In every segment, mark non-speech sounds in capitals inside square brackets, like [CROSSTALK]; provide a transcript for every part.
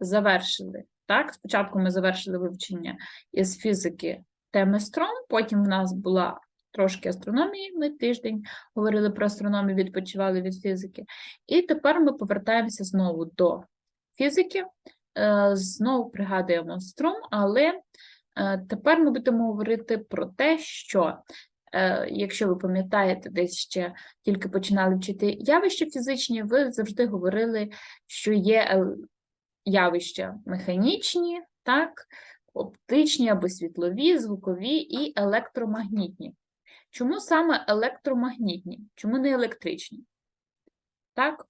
завершили. Так, спочатку ми завершили вивчення із фізики теми струм, потім в нас була трошки астрономії, ми тиждень говорили про астрономію, відпочивали від фізики. І тепер ми повертаємося знову до фізики, е, знову пригадуємо струм, але е, тепер ми будемо говорити про те, що е, якщо ви пам'ятаєте, десь ще тільки починали вчити явища фізичні, ви завжди говорили, що є явища механічні, так, оптичні або світлові, звукові і електромагнітні. Чому саме електромагнітні? Чому не електричні? Так,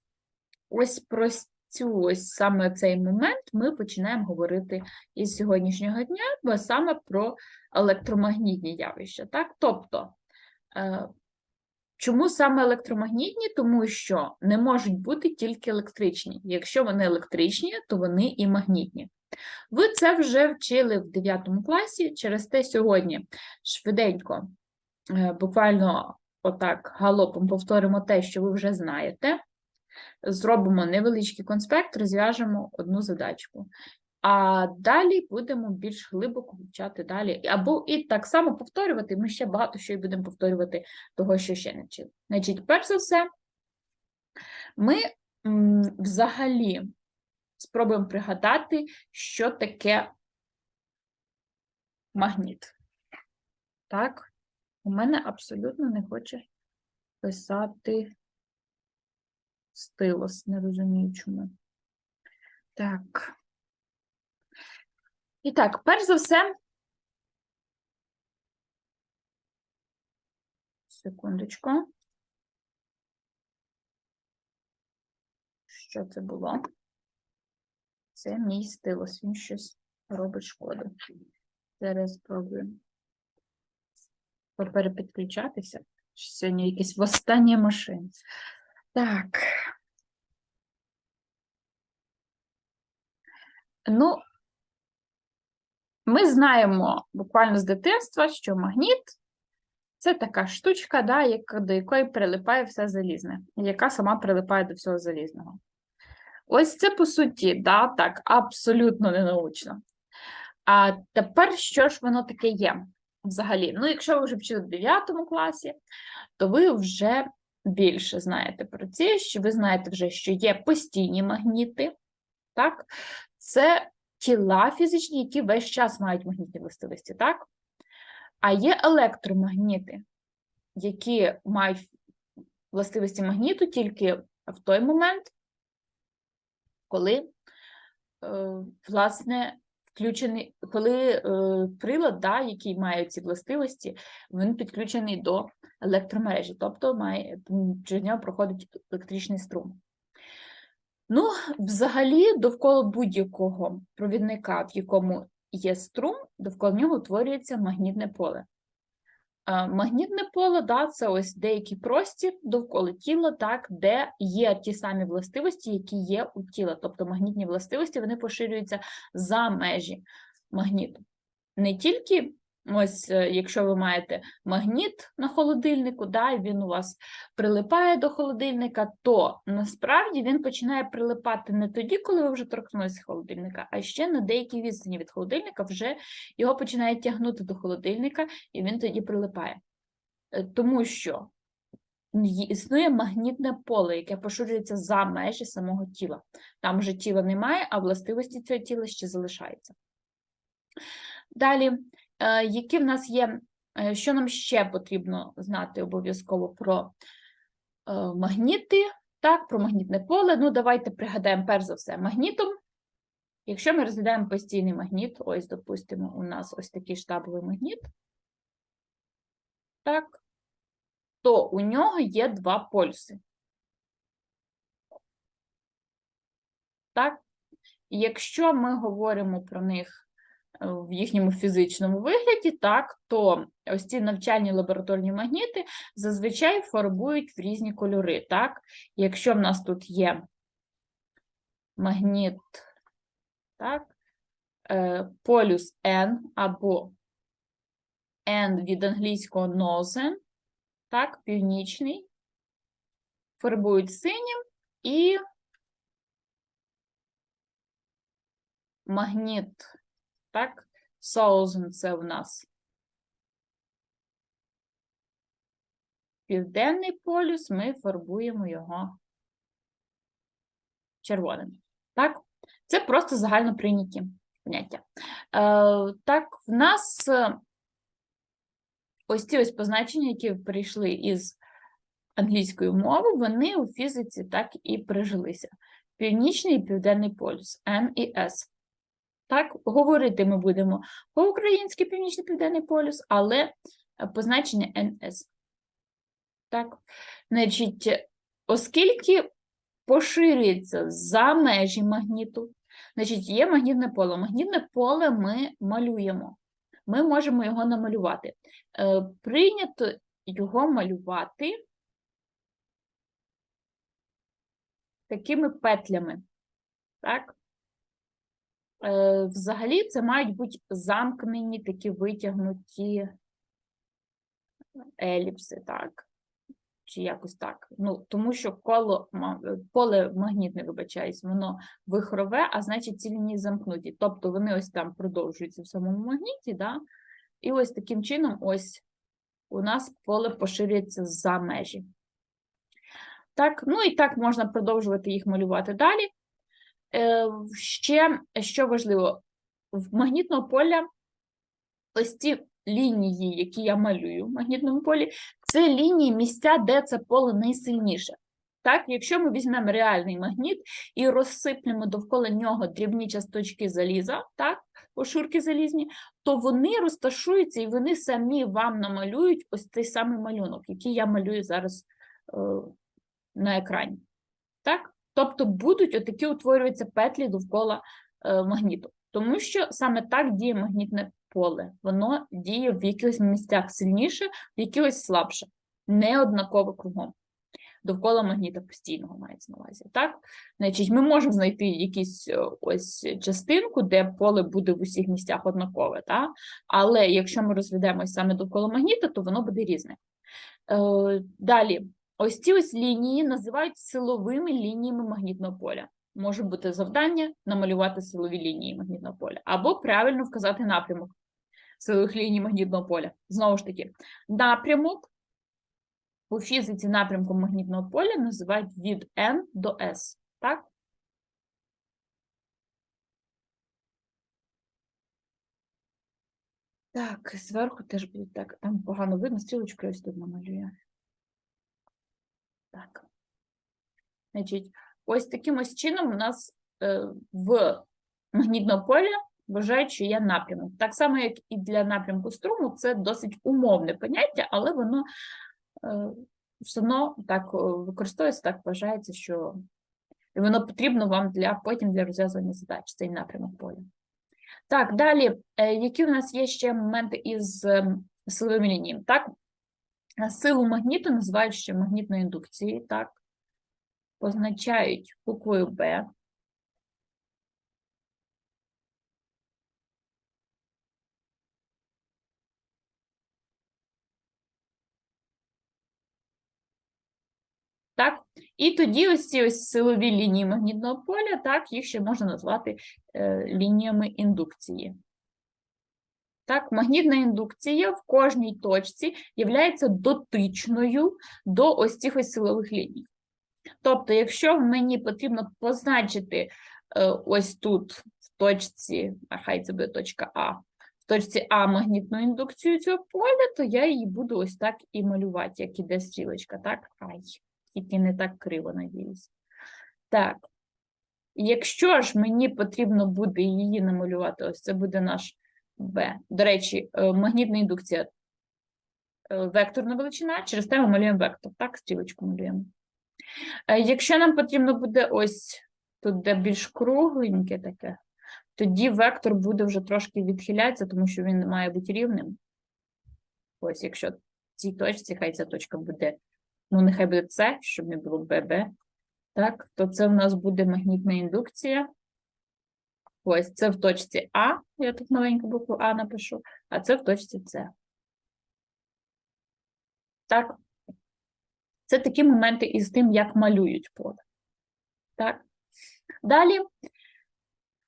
ось про цю ось саме цей момент ми починаємо говорити із сьогоднішнього дня, бо саме про електромагнітні явища. Так? Тобто, е, чому саме електромагнітні? Тому що не можуть бути тільки електричні. Якщо вони електричні, то вони і магнітні. Ви це вже вчили в 9 класі, через те сьогодні швиденько, е, буквально отак галопом повторимо те, що ви вже знаєте. Зробимо невеличкий конспект, розв'яжемо одну задачку. А далі будемо більш глибоко вивчати далі. Або і так само повторювати. Ми ще багато що і будемо повторювати того, що ще не вчили. Значить, перш за все, ми взагалі спробуємо пригадати, що таке магніт. Так, у мене абсолютно не хоче писати стилос, не розумію чому. Так. І так, перш за все, секундочку. Що це було? Це мій стилус, він щось робить шкоду. Зараз спробую поперепідключатися. Сьогодні якісь востаннє машини. Так. Ну, ми знаємо буквально з дитинства, що магніт це така штучка, да, яка, до якої прилипає все залізне, яка сама прилипає до всього залізного. Ось це по суті, да, так, абсолютно ненаучно. А тепер що ж воно таке є взагалі? Ну, якщо ви вже вчили в 9 класі, то ви вже більше знаєте про це, що ви знаєте вже, що є постійні магніти, так? Це тіла фізичні, які весь час мають магнітні властивості, так? А є електромагніти, які мають властивості магніту тільки в той момент, коли, е, власне, включений, коли е, прилад, да, який має ці властивості, він підключений до електромережі, тобто має, через нього проходить електричний струм. Ну, взагалі, довкола будь-якого провідника, в якому є струм, довкола нього утворюється магнітне поле. Магнітне поле, да, це ось деякий простір довкола тіла, так, де є ті самі властивості, які є у тіла. Тобто магнітні властивості вони поширюються за межі магніту. Не тільки ось, е, якщо ви маєте магніт на холодильнику, да, він у вас прилипає до холодильника, то насправді він починає прилипати не тоді, коли ви вже торкнулися холодильника, а ще на деякій відстані від холодильника вже його починає тягнути до холодильника, і він тоді прилипає. Е, Тому що існує магнітне поле, яке поширюється за межі самого тіла. Там вже тіла немає, а властивості цього тіла ще залишаються. Далі, які в нас є, е, що нам ще потрібно знати обов'язково про е, магніти, так, про магнітне поле. Ну, давайте пригадаємо перш за все магнітом. Якщо ми розглядаємо постійний магніт, ось, допустимо, у нас ось такий штабовий магніт, так, то у нього є два полюси. Так? Якщо ми говоримо про них е, в їхньому фізичному вигляді, так, то ось ці навчальні лабораторні магніти зазвичай фарбують в різні кольори. Так? Якщо в нас тут є магніт, так, е, полюс N або N від англійського northern, так, північний, фарбують синім і магніт, так? Southern – це в нас південний полюс, ми фарбуємо його червоним. Так? Це просто загально прийняті поняття. Е, Так, в нас е, ось ці ось позначення, які прийшли із англійської мови, вони у фізиці так і прижилися. Північний і південний полюс N і S. Так, говорити ми будемо по-українськи Північний Південний полюс, але е, позначення NS. Так, значить, оскільки поширюється за межі магніту, значить, є магнітне поле. Магнітне поле ми малюємо. Ми можемо його намалювати. Е, Прийнято його малювати такими петлями. Так? Е, Взагалі, це мають бути замкнені такі витягнуті еліпси, так? Чи якось так. Ну, тому що коло поле магнітне, вибачаюсь, воно вихрове, а значить ці лінії замкнуті. Тобто вони ось там продовжуються в самому магніті, да? і ось таким чином ось у нас поле поширюється за межі. Так, ну і так можна продовжувати їх малювати далі. Е, ще, що важливо, в магнітного поля ось ці лінії, які я малюю в магнітному полі, це лінії місця, де це поле найсильніше. Так, якщо ми візьмемо реальний магніт і розсиплемо довкола нього дрібні часточки заліза, так, ошурки залізні, то вони розташуються і вони самі вам намалюють ось цей самий малюнок, який я малюю зараз е, на екрані. Так? Тобто будуть отакі утворюються петлі довкола е, магніту. Тому що саме так діє магнітне поле. Воно діє в якихось місцях сильніше, в якихось слабше, не однаково кругом. Довкола магніта постійного мається на увазі. Так? Значить, ми можемо знайти якусь е, ось частинку, де поле буде в усіх місцях однакове. Так? Але якщо ми розведемось саме довкола магніта, то воно буде різне. Е, Далі, ось ці ось лінії називають силовими лініями магнітного поля. Може бути завдання намалювати силові лінії магнітного поля, або правильно вказати напрямок силових ліній магнітного поля. Знову ж таки, напрямок у фізиці напрямком магнітного поля називають від N до S. Так? Так, зверху теж буде так. Там погано видно, стрілочкою ось тут намалює. Так. Значить, ось таким ось чином у нас е, в магнітного поля вважають, що є напрямок. Так само, як і для напрямку струму, це досить умовне поняття, але воно е, все одно так е, використовується, так вважається, що і воно потрібно вам для потім для розв'язування задач, цей напрямок поля. Так, далі, які у нас є ще моменти із ем, силовими лініями? Так, силу магніту називають ще магнітною індукцією, так, позначають буквою Б. Так, і тоді ось ці ось силові лінії магнітного поля, так, їх ще можна назвати е, лініями індукції. Так, магнітна індукція в кожній точці є дотичною до ось цих ось силових ліній. Тобто, якщо мені потрібно позначити е, ось тут, в точці, а хай це буде точка А, в точці А магнітну індукцію цього поля, то я її буду ось так і малювати, як іде стрілочка, так? Ай, тільки не так криво, надіюсь. Так. Якщо ж мені потрібно буде її намалювати, ось це буде наш Б. До речі, е, магнітна індукція е, векторна величина, через те ми малюємо вектор, так, стрілочку малюємо. Е, Якщо нам потрібно буде ось тут, де більш кругленьке таке, тоді вектор буде вже трошки відхилятися, тому що він має бути рівним. Ось, якщо в цій точці, хай ця точка буде, ну, нехай буде С, щоб не було ББ, так, то це в нас буде магнітна індукція. Ось це в точці А, я тут маленьку букву А напишу, а це в точці С. Так. Це такі моменти із тим, як малюють поле. Так. Далі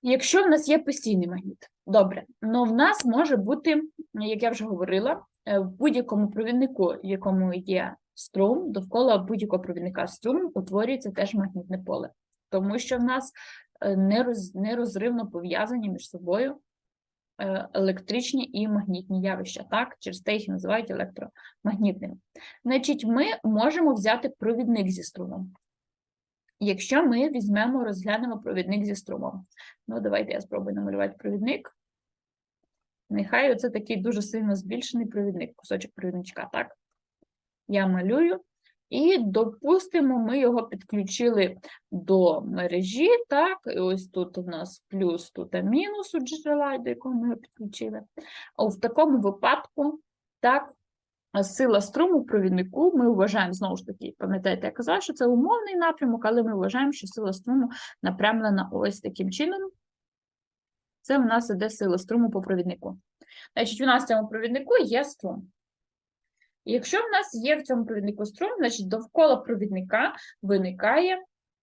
Якщо в нас є постійний магніт, добре, але в нас може бути, як я вже говорила, е, в будь-якому провіднику, в якому є струм, довкола будь-якого провідника струм утворюється теж магнітне поле, тому що в нас е, нерозривно пов'язані між собою е, електричні і магнітні явища, так? Через те їх називають електромагнітними. Значить, ми можемо взяти провідник зі струмом. Якщо ми візьмемо, розглянемо провідник зі струмом. Ну, давайте я спробую намалювати провідник. Нехай оце такий дуже сильно збільшений провідник, кусочок провідничка, так? Я малюю. І, допустимо, ми його підключили до мережі, так, і ось тут у нас плюс, тут а мінус у джерела, до якого ми його підключили. В такому випадку, так, сила струму в провіднику ми вважаємо, знову ж таки, пам'ятаєте, я казала, що це умовний напрямок, але ми вважаємо, що сила струму напрямлена ось таким чином. Це в нас іде сила струму по провіднику. Значить, у нас в цьому провіднику є струм. І Якщо в нас є в цьому провіднику струм, значить довкола провідника виникає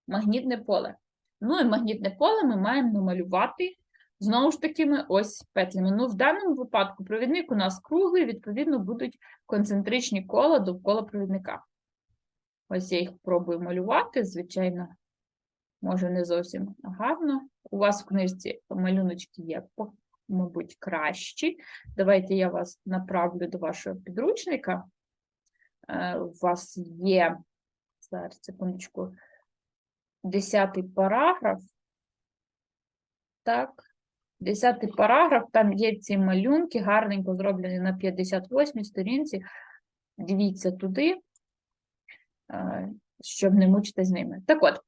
магнітне поле. Ну і магнітне поле ми маємо намалювати знову ж такими ось петлями. Ну, в даному випадку провідник у нас круглий, відповідно, будуть концентричні кола довкола провідника. Ось я їх пробую малювати, звичайно, може не зовсім гарно. У вас в книжці малюночки є, мабуть, кращі. Давайте я вас направлю до вашого підручника. Е, У вас є, зараз, секундочку, 10 параграф. Так, 10 параграф, там є ці малюнки, гарненько зроблені на 58 сторінці. Дивіться туди, е, щоб не мучити з ними. Так от,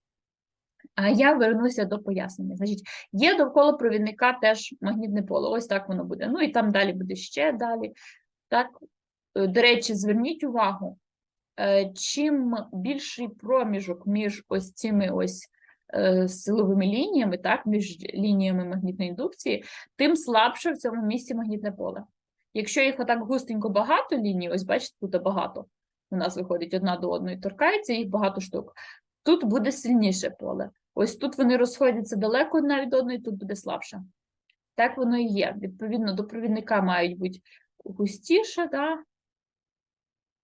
а я вернуся до пояснення. Значить, є довкола провідника теж магнітне поле. Ось так воно буде. Ну і там далі буде ще далі. Так, до речі, зверніть увагу, е, чим більший проміжок між ось цими ось е, силовими лініями, так, між лініями магнітної індукції, тим слабше в цьому місці магнітне поле. Якщо їх отак густенько багато ліній, ось бачите, тут багато. У нас виходить одна до одної, торкається їх багато штук. Тут буде сильніше поле. Ось тут вони розходяться далеко одна від одної, тут буде слабше. Так воно і є. Відповідно, до провідника мають бути густіше, да?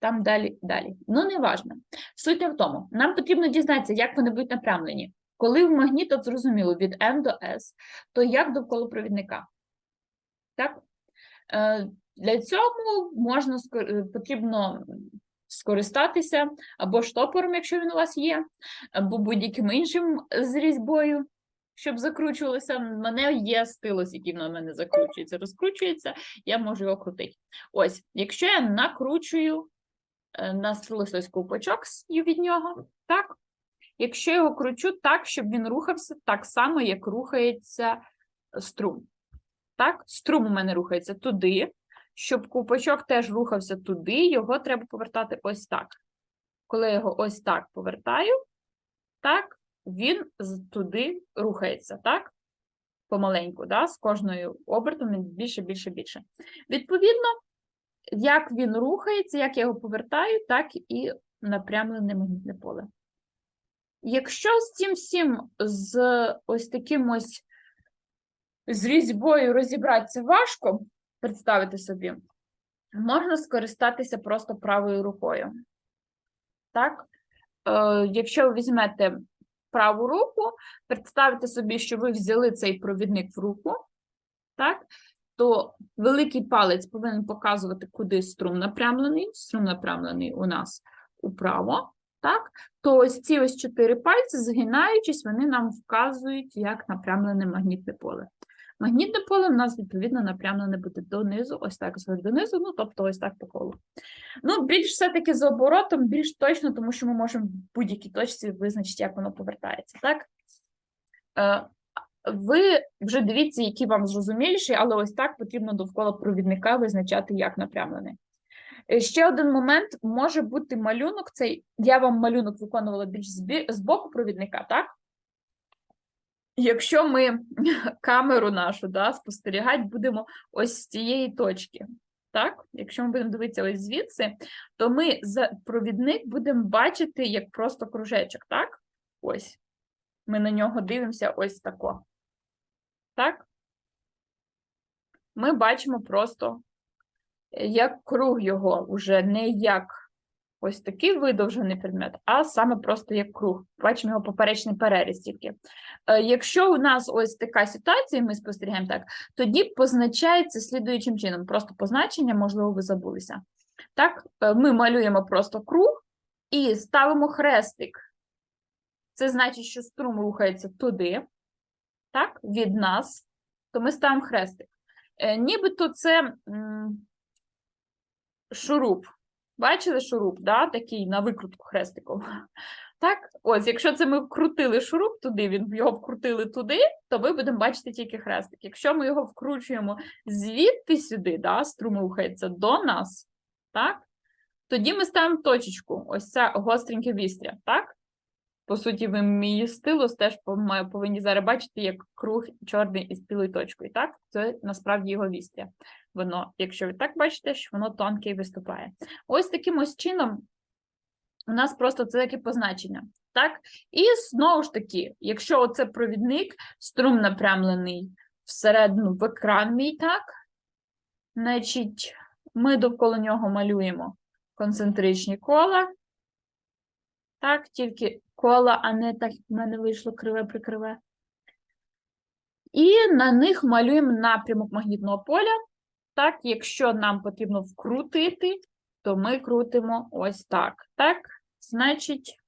Там далі, далі. Ну, не важно. Суть в тому. Нам потрібно дізнатися, як вони будуть напрямлені. Коли в магніт, от зрозуміло, від N до S, то як довкола провідника? Так? Е, Для цього можна е, потрібно скористатися або штопором, якщо він у вас є, або будь-яким іншим з різьбою, щоб закручувалося. У мене є стилус, який на мене закручується, розкручується, я можу його крутити. Ось, якщо я накручую е, на стилус ось ковпачок від нього, так? Якщо його кручу так, щоб він рухався так само, як рухається струм. Так, струм у мене рухається туди. Щоб ковпачок теж рухався туди, його треба повертати ось так. Коли я його ось так повертаю, так, він туди рухається, так? Помаленьку, да? з кожною обертом він більше, більше, більше. Відповідно, як він рухається, як я його повертаю, так і напрямлене магнітне поле. Якщо з цим всім, з ось таким ось з різьбою розібратися важко, представити собі, можна скористатися просто правою рукою. Так? Е, якщо ви візьмете праву руку, представте собі, що ви взяли цей провідник в руку, так? То великий палець повинен показувати, куди струм напрямлений. Струм напрямлений у нас управо, так? то ось ці ось чотири пальці, згинаючись, вони нам вказують, як напрямлене магнітне поле. Магнітне поле в нас, відповідно, напрямлене буде донизу, ось так згори донизу, ну, тобто ось так по колу. Ну, більш все-таки з оборотом, більш точно, тому що ми можемо в будь-якій точці визначити, як воно повертається, так? Ви вже дивіться, які вам зрозуміліші, але ось так потрібно довкола провідника визначати, як напрямлений. Е, Ще один момент може бути малюнок. Цей я вам малюнок виконувала більш з боку провідника, так? Якщо ми [LAUGHS] камеру нашу да, спостерігати будемо ось з цієї точки. Так, якщо ми будемо дивитися ось звідси, то ми за провідник будемо бачити як просто кружечок, так? Ось. Ми на нього дивимося ось тако. Так? Ми бачимо просто е, як круг його, уже не як ось такий видовжений предмет, а саме просто як круг. Бачимо його поперечний переріз тільки. Е, Якщо у нас ось така ситуація, ми спостерігаємо так, тоді позначається слідуючим чином. Просто позначення, можливо, ви забулися. Так, е, ми малюємо просто круг і ставимо хрестик. Це значить, що струм рухається туди, так, від нас, то ми ставимо хрестик. Е, Нібито це шуруп. Бачили шуруп, да? такий на викрутку хрестиком. [LAUGHS] Так, ось, якщо це ми вкрутили шуруп туди, він його вкрутили туди, то ви будемо бачити тільки хрестик. Якщо ми його вкручуємо звідти сюди, да, струм рухається до нас, так, тоді ми ставимо точечку, ось це гостреньке вістря, так? По суті, ви мій стилус теж повинні зараз бачити, як круг чорний із білою точкою, так? Це насправді його вістря. Воно, якщо ви так бачите, що воно тонке і виступає. Ось таким ось чином у нас просто це таке позначення. Так? І знову ж таки, якщо оце провідник, струм напрямлений всередину в екран мій, так? Значить, ми довкола нього малюємо концентричні кола. Так, тільки кола, а не так, як в мене вийшло криве-прикриве. І на них малюємо напрямок магнітного поля. Так, якщо нам потрібно вкрутити, то ми крутимо ось так. Так, значить,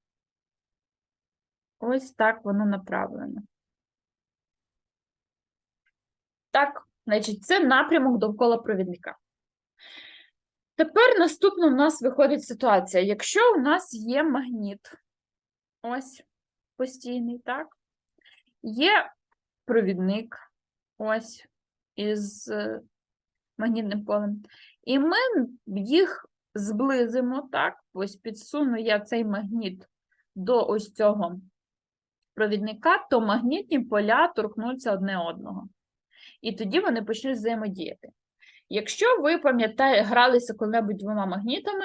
ось так воно направлено. Так, значить, це напрямок довкола провідника. Тепер наступно у нас виходить ситуація. Якщо у нас є магніт, ось постійний, так, є провідник, ось із е, магнітним полем, і ми їх зблизимо, так, ось підсуну я цей магніт до ось цього провідника, то магнітні поля торкнуться одне одного. І тоді вони почнуть взаємодіяти. Якщо ви пам'ятаєте, гралися коли-небудь двома магнітами,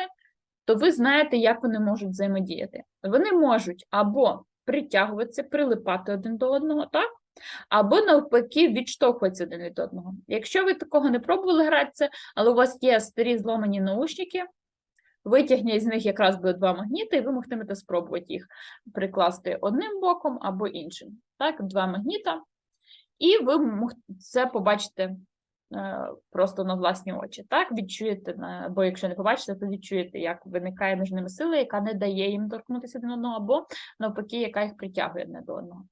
то ви знаєте, як вони можуть взаємодіяти. Вони можуть або притягуватися, прилипати один до одного, так? Або навпаки відштовхуватися один від одного. Якщо ви такого не пробували гратися, але у вас є старі зломані наушники, витягніть з них якраз буде два магніти, і ви могтимете спробувати їх прикласти одним боком або іншим. Так, два магніта. І ви це побачите просто на власні очі. Так, відчуєте, бо якщо не побачите, то відчуєте, як виникає між ними сила, яка не дає їм торкнутися один одного, або навпаки, яка їх притягує одне до одного.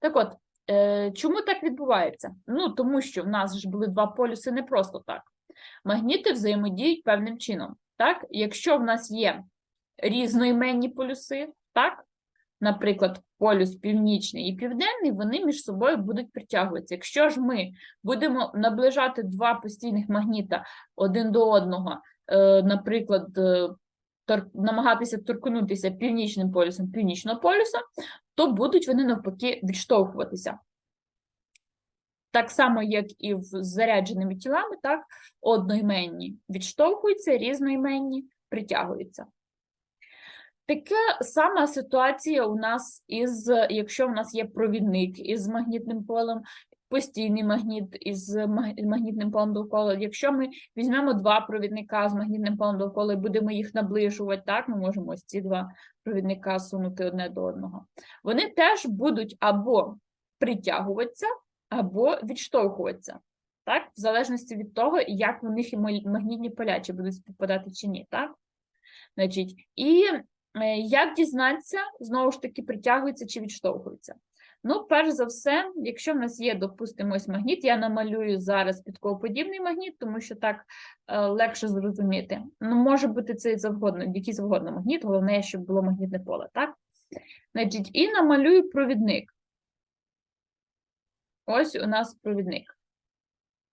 Так от, е, чому так відбувається? Ну, тому що в нас ж були два полюси не просто так. Магніти взаємодіють певним чином. Так? Якщо в нас є різноіменні полюси, так? Наприклад, полюс північний і південний, вони між собою будуть притягуватися. Якщо ж ми будемо наближати два постійних магніта один до одного, е, наприклад, е, намагатися торкнутися північним полюсом північного полюса, то будуть вони навпаки відштовхуватися. Так само, як і з зарядженими тілами, так, одноіменні відштовхуються, різноіменні притягуються. Така сама ситуація у нас із, якщо у нас є провідник із магнітним полем, постійний магніт із магнітним полем довкола. Якщо ми візьмемо два провідника з магнітним полем довкола і будемо їх наближувати, так, ми можемо ось ці два провідника сунути одне до одного. Вони теж будуть або притягуватися, або відштовхуватися. Так, в залежності від того, як у них і магнітні поля, чи будуть співпадати чи ні, так? Значить, і як дізнатися, знову ж таки, притягується чи відштовхується? Ну, перш за все, якщо в нас є, допустимо, ось магніт, я намалюю зараз підковоподібний магніт, тому що так е, легше зрозуміти. Ну, може бути цей завгодно, який завгодно магніт, головне, щоб було магнітне поле, так? Значить, і намалюю провідник. Ось у нас провідник.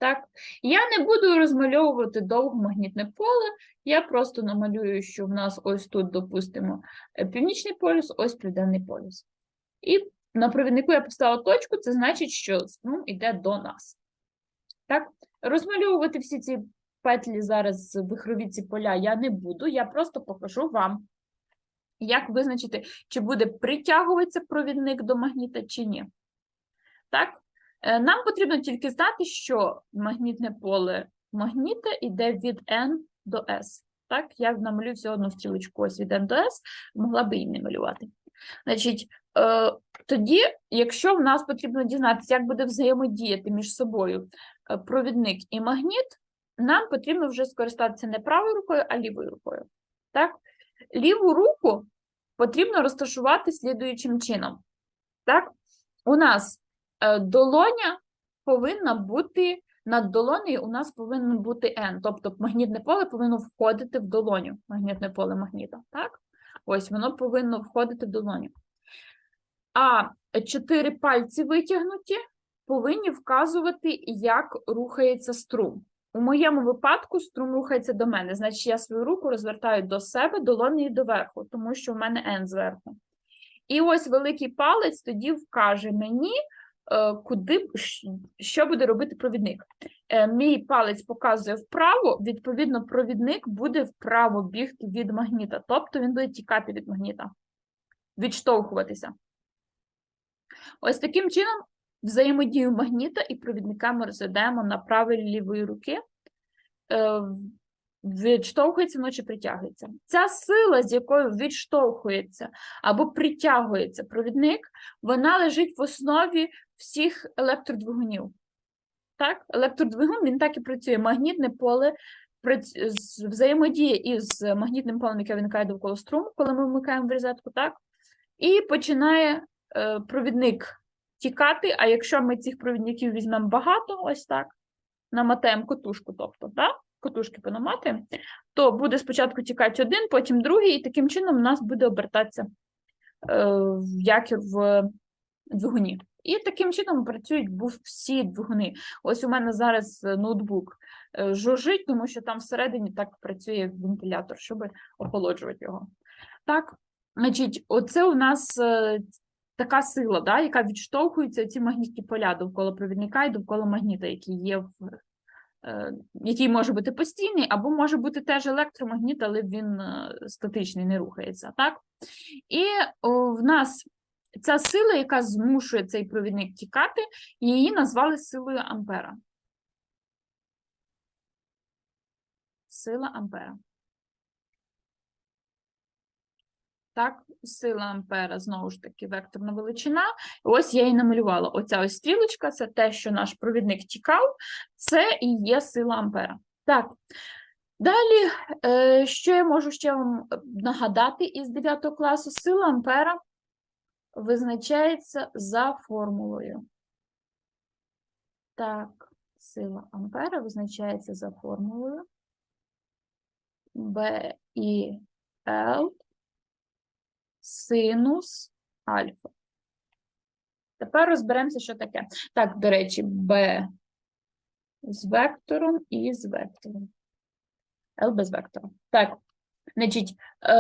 Так, я не буду розмальовувати довго магнітне поле, я просто намалюю, що в нас ось тут, допустимо, е, північний полюс, ось південний полюс. І на провіднику я поставила точку, це значить, що струм йде до нас. Так, розмальовувати всі ці петлі зараз, вихрові ці поля я не буду, я просто покажу вам, як визначити, чи буде притягуватися провідник до магніта, чи ні. Так, Нам потрібно тільки знати, що магнітне поле магніта йде від N до S. Так, я намалюю всього одну стрілочку ось від N до S, могла би її не малювати. Значить, е, тоді, якщо в нас потрібно дізнатися, як буде взаємодіяти між собою е, провідник і магніт, нам потрібно вже скористатися не правою рукою, а лівою рукою. Так? Ліву руку потрібно розташувати слідуючим чином. Так? У нас е, долоня повинна бути над долонею у нас повинен бути N, тобто магнітне поле повинно входити в долоню, магнітне поле магніта. Так? Ось воно повинно входити в долоню. А чотири пальці витягнуті повинні вказувати, як рухається струм. У моєму випадку струм рухається до мене, значить я свою руку розвертаю до себе, долонею доверху, тому що в мене N зверху. І ось великий палець тоді вкаже мені, е, куди що буде робити провідник. Е, Мій палець показує вправо, відповідно, провідник буде вправо бігти від магніта, тобто він буде тікати від магніта, відштовхуватися. Ось таким чином взаємодію магніта і провідника ми розглядаємо на правій лівої руки. Відштовхується воно чи притягується. Ця сила, з якою відштовхується або притягується провідник, вона лежить в основі всіх електродвигунів. Так? Електродвигун він так і працює. Магнітне поле взаємодіє із магнітним полем, яке виникає довкола струму, коли ми вмикаємо в розетку, так? І починає е, провідник тікати. А якщо ми цих провідників візьмемо багато, ось так, намотаємо котушку, тобто, так? Котушки понаматуємо, то буде спочатку тікати один, потім другий, і таким чином у нас буде обертатися е, в двигуні. І таким чином працюють всі двигуни. Ось у мене зараз ноутбук е, жужжить, тому що там всередині так працює вентилятор, щоб охолоджувати його. Так, значить, оце у нас е, така сила, да, яка відштовхується ці магнітні поля довкола провідника і довкола магніта, який є в який може бути постійний, або може бути теж електромагніт, але він е, статичний, не рухається. Так? І в нас ця сила, яка змушує цей провідник тікати, її назвали силою Ампера. Сила Ампера. Так, сила Ампера, знову ж таки, векторна величина. Ось я її намалювала. Оця ось стрілочка це те, що наш провідник тікав, це і є сила Ампера. Так. Далі, е, що я можу ще вам нагадати із 9 класу? Сила Ампера визначається за формулою. Так, сила Ампера визначається за формулою. B і L синус альфа. Тепер розберемося, що таке. Так, до речі, B з вектором і з вектором. L без вектора. Так, значить, е,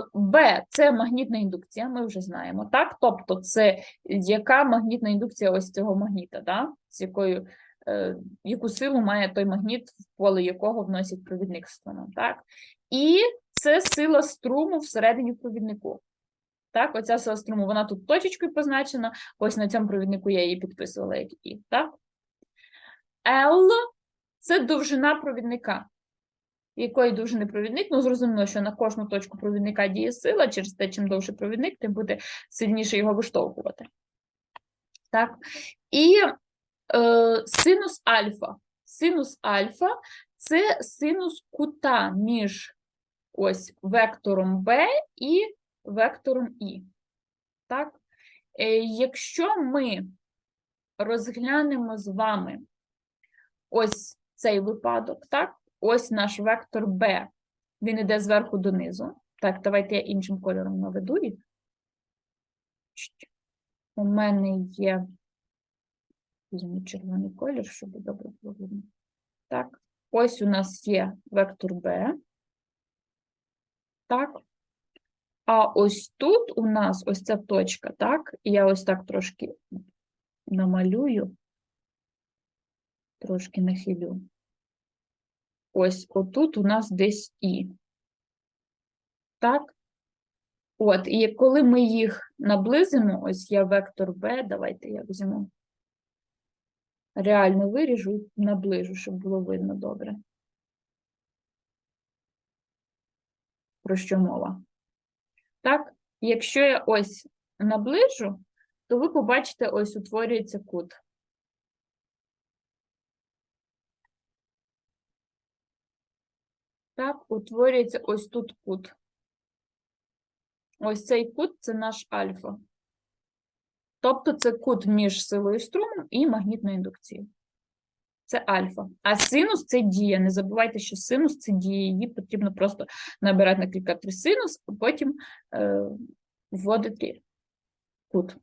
B – це магнітна індукція, ми вже знаємо, так? Тобто це яка магнітна індукція ось цього магніта, да? з якою, е, яку силу має той магніт, в поле якого вносять провідник струмом, так? І це сила струму всередині провіднику. Так, оця сила вона тут точечкою позначена, ось на цьому провіднику я її підписувала як І, так? L – це довжина провідника. Якої довжини провідник? Ну, зрозуміло, що на кожну точку провідника діє сила, через те, чим довше провідник, тим буде сильніше його виштовхувати. Так? І е, синус альфа. Синус альфа – це синус кута між ось вектором B і вектором І. Так? Е, Якщо ми розглянемо з вами ось цей випадок, так? Ось наш вектор B, він іде зверху донизу. Так, давайте я іншим кольором наведу їх. У мене є візьму червоний колір, щоб добре було видно. Так, ось у нас є вектор B. Так. А ось тут у нас ось ця точка, так? Я ось так трошки намалюю, трошки нахилю. Ось отут у нас десь І. Так? От, і коли ми їх наблизимо, ось я вектор B, давайте я візьму Реально виріжу наближу, щоб було видно добре. Про що мова? Так, якщо я ось наближу, то ви побачите, ось утворюється кут. Так, утворюється ось тут кут. Ось цей кут це наш альфа. Тобто це кут між силою струму і магнітною індукцією. Це альфа. А синус це дія. Не забувайте, що синус це дія. Її потрібно просто набирати на клікати синус, а потім е, вводити кут.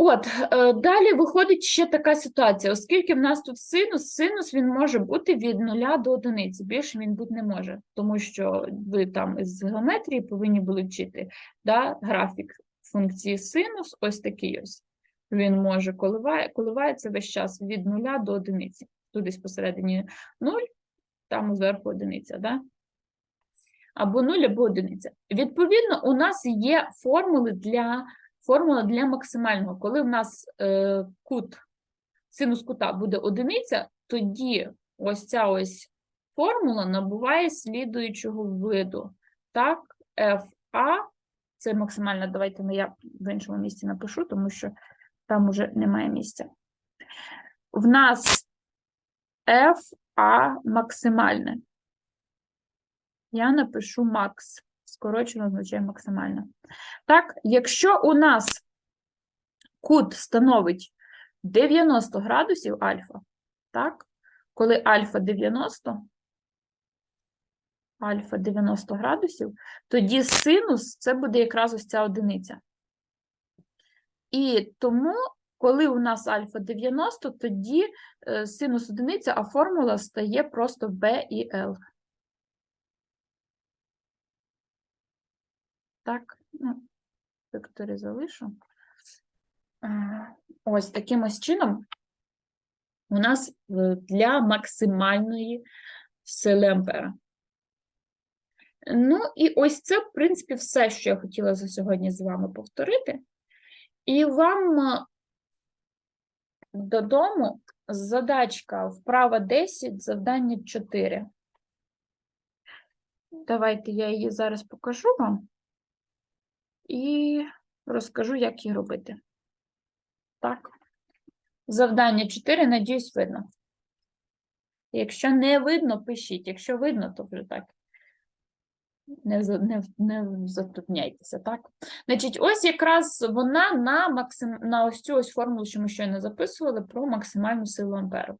От, е, далі виходить ще така ситуація, оскільки в нас тут синус, синус він може бути від нуля до одиниці, більше він бути не може, тому що ви там із геометрії повинні були вчити да, графік функції синус, ось такий ось. Він може коливає, коливається весь час від нуля до одиниці. Тут десь посередині 0, там зверху одиниця, да? або 0, або одиниця. Відповідно, у нас є формули для формула для максимального. Коли в нас е, кут, синус кута буде одиниця, тоді ось ця ось формула набуває слідуючого виду. Так, FA, це максимальна, давайте я в іншому місці напишу, тому що там уже немає місця. В нас FA максимальне. Я напишу макс скорочено означає максимально. Так, якщо у нас кут становить 90 градусів альфа, так, коли альфа 90, альфа 90 градусів, тоді синус це буде якраз ось ця одиниця. І тому, коли у нас альфа 90, тоді е, синус одиниця, а формула стає просто B і L. Так, ну, векторі залишу. Ось таким ось чином у нас е, для максимальної сили ампера. Ну, і ось це, в принципі, все, що я хотіла за сьогодні з вами повторити. І вам е, додому задачка вправа 10, завдання 4. Давайте я її зараз покажу вам і розкажу, як її робити. Так. Завдання 4, надіюсь, видно. Якщо не видно, пишіть. Якщо видно, то вже так. Не не, не затрудняйтеся, так? Значить, ось якраз вона на максим... на ось цю ось формулу, що ми щойно записували, про максимальну силу амперу.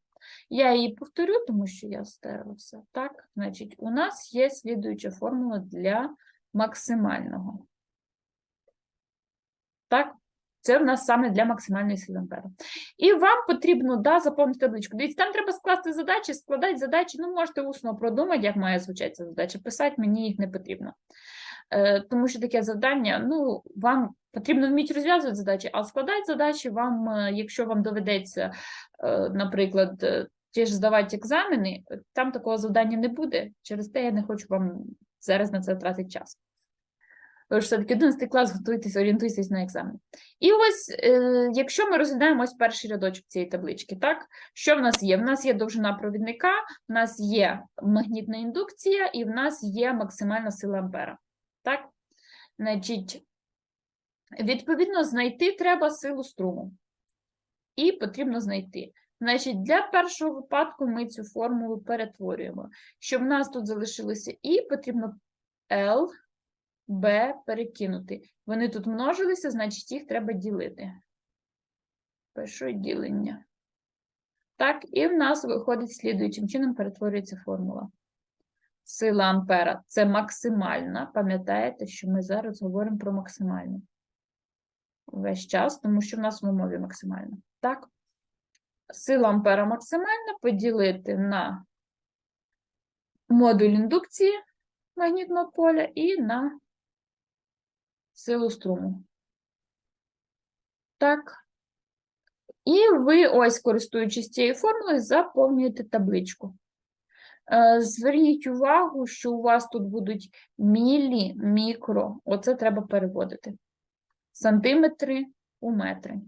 Я її повторю, тому що я стерилася. Так, значить, у нас є слідуюча формула для максимального. Так? Це в нас саме для максимальної сили ампера. І вам потрібно да, заповнити табличку. Дивіться, там треба скласти задачі, складати задачі, ну, можете усно продумати, як має звучати ця задача. Писати мені їх не потрібно. Е, Тому що таке завдання, ну, вам потрібно вміти розв'язувати задачі, а складати задачі вам, е, якщо вам доведеться, е, наприклад, е, ті ж здавати екзамени, там такого завдання не буде. Через те я не хочу вам зараз на це втратити час. Ви все-таки 11 клас, готуйтесь, орієнтуйтесь на екзамен. І ось, е, якщо ми розглядаємо ось перший рядочок цієї таблички, так, що в нас є? В нас є довжина провідника, в нас є магнітна індукція, і в нас є максимальна сила ампера. Так? Значить, відповідно, знайти треба силу струму. І потрібно знайти. Значить, для першого випадку ми цю формулу перетворюємо. Щоб в нас тут залишилося І, потрібно L Б перекинути. Вони тут множилися, значить їх треба ділити. Пишу ділення. Так, і в нас виходить слідуючим чином перетворюється формула. Сила ампера це максимальна. Пам'ятаєте, що ми зараз говоримо про максимальну. Весь час, тому що в нас в умові максимальна. Так, сила ампера максимальна поділити на модуль індукції магнітного поля і на силу струму. Так. І ви, ось, користуючись цією формулою, заповнюєте табличку. Е, зверніть увагу, що у вас тут будуть мілі, мікро, оце треба переводити. Сантиметри у метри.